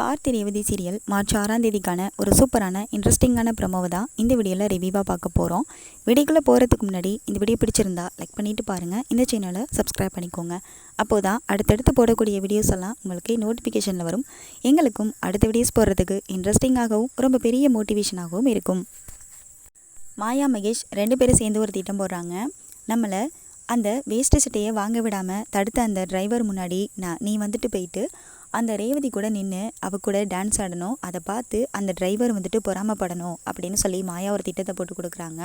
Karthi Revathi serial March ஆறாம் தேதிக்கான ஒரு சூப்பரான இன்ட்ரெஸ்டிங்கான ப்ரமோவை தான் இந்த வீடியோவில் ரிவ்யூவாக பார்க்க போகிறோம் வீடியோக்குள்ளே போகிறதுக்கு முன்னாடி இந்த வீடியோ பிடிச்சிருந்தா லைக் பண்ணிவிட்டு பாருங்கள் இந்த சேனலை சப்ஸ்கிரைப் பண்ணிக்கோங்க. அப்போது தான் அடுத்தடுத்து போடக்கூடிய வீடியோஸ் எல்லாம் உங்களுக்கு நோட்டிஃபிகேஷனில் வரும். எங்களுக்கும் அடுத்த வீடியோஸ் போடுறதுக்கு இன்ட்ரெஸ்டிங்காகவும் ரொம்ப பெரிய மோட்டிவேஷனாகவும் இருக்கும். மாயா மகேஷ் ரெண்டு பேரும் சேர்ந்து ஒரு திட்டம் போடுறாங்க. நம்மளை அந்த வேஸ்ட்டு சட்டையை வாங்க விடாமல் தடுத்த அந்த டிரைவர் முன்னாடி நான் நீ வந்துட்டு போயிட்டு அந்த ரேவதி கூட நின்று அவ கூட டான்ஸ் ஆடணும். அதை பார்த்து அந்த டிரைவர் வந்துட்டு பொறாமப்படணும் அப்படின்னு சொல்லி மாயா ஒரு திட்டத்தை போட்டு கொடுக்குறாங்க.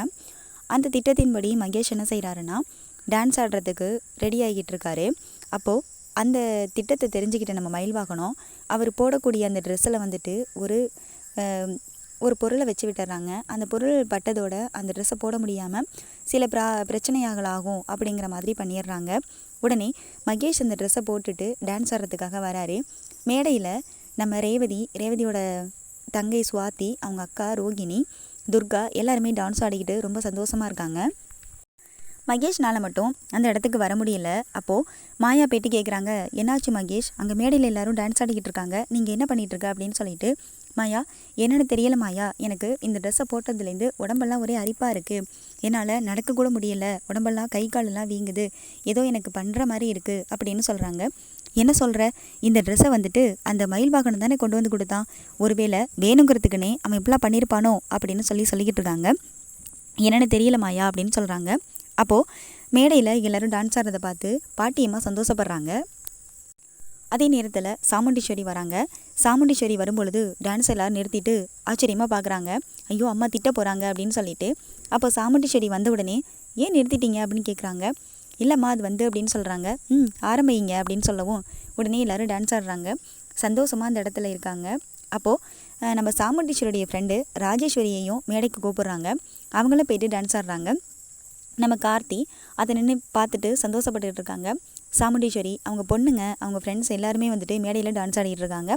அந்த திட்டத்தின்படி மகேஷ் என்ன செய்கிறாருன்னா டான்ஸ் ஆடுறதுக்கு ரெடி ஆகிட்டு இருக்காரு. அப்போது அந்த திட்டத்தை தெரிஞ்சுக்கிட்ட நம்ம மயில் வாகனம் அவர் போடக்கூடிய அந்த ட்ரெஸ்ஸில் வந்துட்டு ஒரு ஒரு பொருளை வச்சு விட்டுறாங்க. அந்த பொருள் பட்டதோட அந்த ட்ரெஸ்ஸை போட முடியாமல் சில பிரா பிரச்சனையாகலாகும் அப்படிங்கிற மாதிரி பண்ணிடுறாங்க. உடனே மகேஷ் அந்த ட்ரெஸ்ஸை போட்டுட்டு டான்ஸ் ஆடுறதுக்காக வராரு. மேடையில் நம்ம ரேவதி ரேவதியோட தங்கை சுவாதி அவங்க அக்கா ரோகிணி துர்கா எல்லாருமே டான்ஸ் ஆடிக்கிட்டு ரொம்ப சந்தோஷமாக இருக்காங்க. மகேஷ்னால் மட்டும் அந்த இடத்துக்கு வர முடியல. அப்போது மாயா பேட்டி கேட்குறாங்க என்னாச்சு மகேஷ்? அங்கே மேடையில் எல்லோரும் டான்ஸ் ஆடிக்கிட்டு இருக்காங்க. நீங்கள் என்ன பண்ணிகிட்ருக்க அப்படின்னு சொல்லிட்டு மாயா என்னென்னு தெரியல மாயா. எனக்கு இந்த ட்ரெஸ்ஸை போட்டதுலேருந்து உடம்பெல்லாம் ஒரே அரிப்பாக இருக்குது என்னால் நடக்கக்கூட முடியல. உடம்பெல்லாம் கை காலெல்லாம் வீங்குது. ஏதோ எனக்கு பண்ணுற மாதிரி இருக்குது அப்படின்னு சொல்கிறாங்க என்ன சொல்கிற இந்த ட்ரெஸ்ஸை வந்துட்டு அந்த மயில் வாகனம் தானே கொண்டு வந்து கொடுத்தான். ஒருவேளை வேணுங்கிறதுக்குனே அவன் இப்படிலாம் பண்ணியிருப்பானோ அப்படின்னு சொல்லி சொல்லிக்கிட்டு இருக்காங்க. என்னென்னு தெரியல மாயா. அப்படின்னு சொல்கிறாங்க அப்போது மேடையில் எல்லோரும் டான்ஸ் ஆடுறதை பார்த்து பாட்டியம்மா சந்தோஷப்படுறாங்க. அதே நேரத்தில் சாமுண்டீஸ்வரி வராங்க. சாமுண்டீஸ்வரி வரும்பொழுது டான்ஸ் எல்லோரும் நிறுத்திட்டு ஆச்சரியமாக பார்க்குறாங்க ஐயோ அம்மா திட்ட போகிறாங்க அப்படின்னு சொல்லிட்டு. அப்போ சாமுண்டீஸ்வரி வந்த உடனே ஏன் நிறுத்திட்டீங்க? அப்படின்னு கேட்குறாங்க இல்லைம்மா அது வந்து அப்படின்னு சொல்கிறாங்க ம் ஆரம்பிங்க அப்படின்னு சொல்லவும் உடனே எல்லோரும் டான்ஸ் ஆடுறாங்க. சந்தோஷமாக அந்த இடத்துல இருக்காங்க. அப்போது நம்ம சாமுண்டீஸ்வரியுடைய ஃப்ரெண்டு ராஜேஸ்வரியையும் மேடைக்கு கூப்பிட்றாங்க. அவங்களும் போயிட்டு டான்ஸ் ஆடுறாங்க. நம்ம கார்த்தி அதை நின்று பார்த்துட்டு சந்தோஷப்பட்டுட்டு இருக்காங்க. சாமுண்டீஸ்வரி அவங்க பொண்ணுங்க அவங்க ஃப்ரெண்ட்ஸ் எல்லாருமே வந்துட்டு மேடையில் டான்ஸ் ஆடிட்டு இருக்காங்க.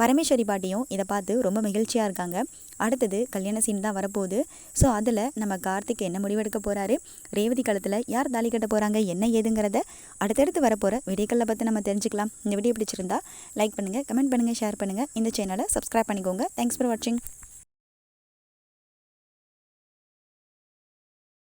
பரமேஸ்வரி பாட்டியும் இதை பார்த்து ரொம்ப மகிழ்ச்சியாக இருக்காங்க. அடுத்தது கல்யாண சீன் தான் வரப்போகுது. ஸோ அதில் நம்ம கார்த்திக் என்ன முடிவெடுக்க போகிறாரு ரேவதி காலத்தில் யார் தாலி கட்ட போகிறாங்க என்ன ஏதுங்கிறத அடுத்தடுத்து வரப்போகிற வீடியோக்களில் பற்றி நம்ம தெரிஞ்சுக்கலாம். இந்த வீடியோ பிடிச்சிருந்தா லைக் பண்ணுங்கள் கமெண்ட் பண்ணுங்கள் ஷேர் பண்ணுங்கள் இந்த சேனலை சப்ஸ்கிரைப் பண்ணிக்கோங்க. தேங்க்ஸ் ஃபார் வாட்சிங்